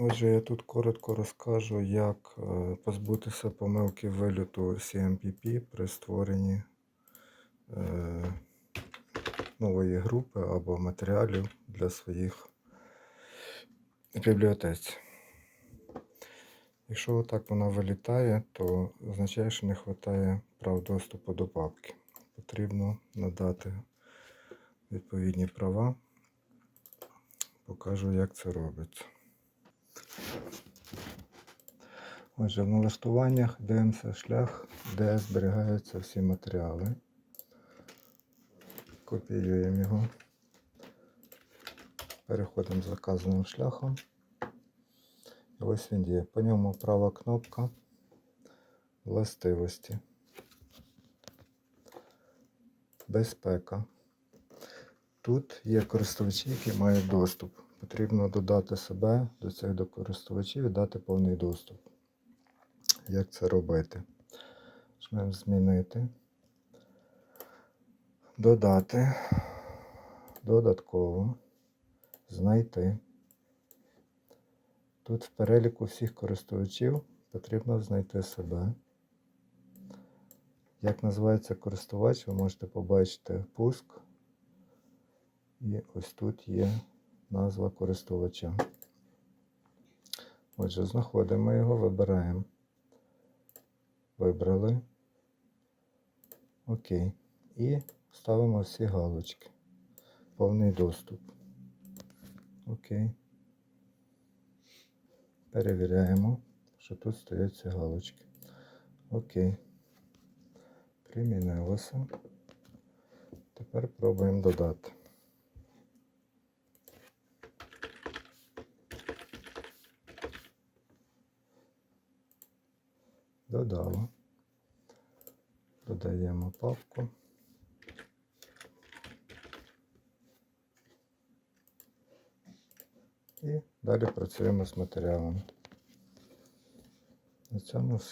Отже, я тут коротко розкажу, як е, позбутися помилки виліту CMPP при створенні е, нової групи або матеріалів для своїх бібліотець. Якщо отак вона вилітає, то означає, що не вистачає прав доступу до папки. Потрібно надати відповідні права. Покажу, як це робиться. Отже, в налаштуваннях дивимося шлях, де зберігаються всі матеріали. Копіюємо його. Переходимо за заказаним шляхом. І ось він є. По ньому права кнопка властивості. Безпека. Тут є користувачі, які мають доступ. Потрібно додати себе до цих до користувачів і дати повний доступ. Як це робити? Жмемо змінити. Додати. Додатково. Знайти. Тут в переліку всіх користувачів потрібно знайти себе. Як називається користувач, ви можете побачити пуск. І ось тут є назва користувача. Отже, знаходимо його, вибираємо. Вибрали. Окей. І ставимо всі галочки. Повний доступ. Окей. Перевіряємо, що тут стоять ці галочки. Окей. Примінилося. Тепер пробуємо додати. Додало. Додаємо папку. І далі працюємо з матеріалами. На цьому все.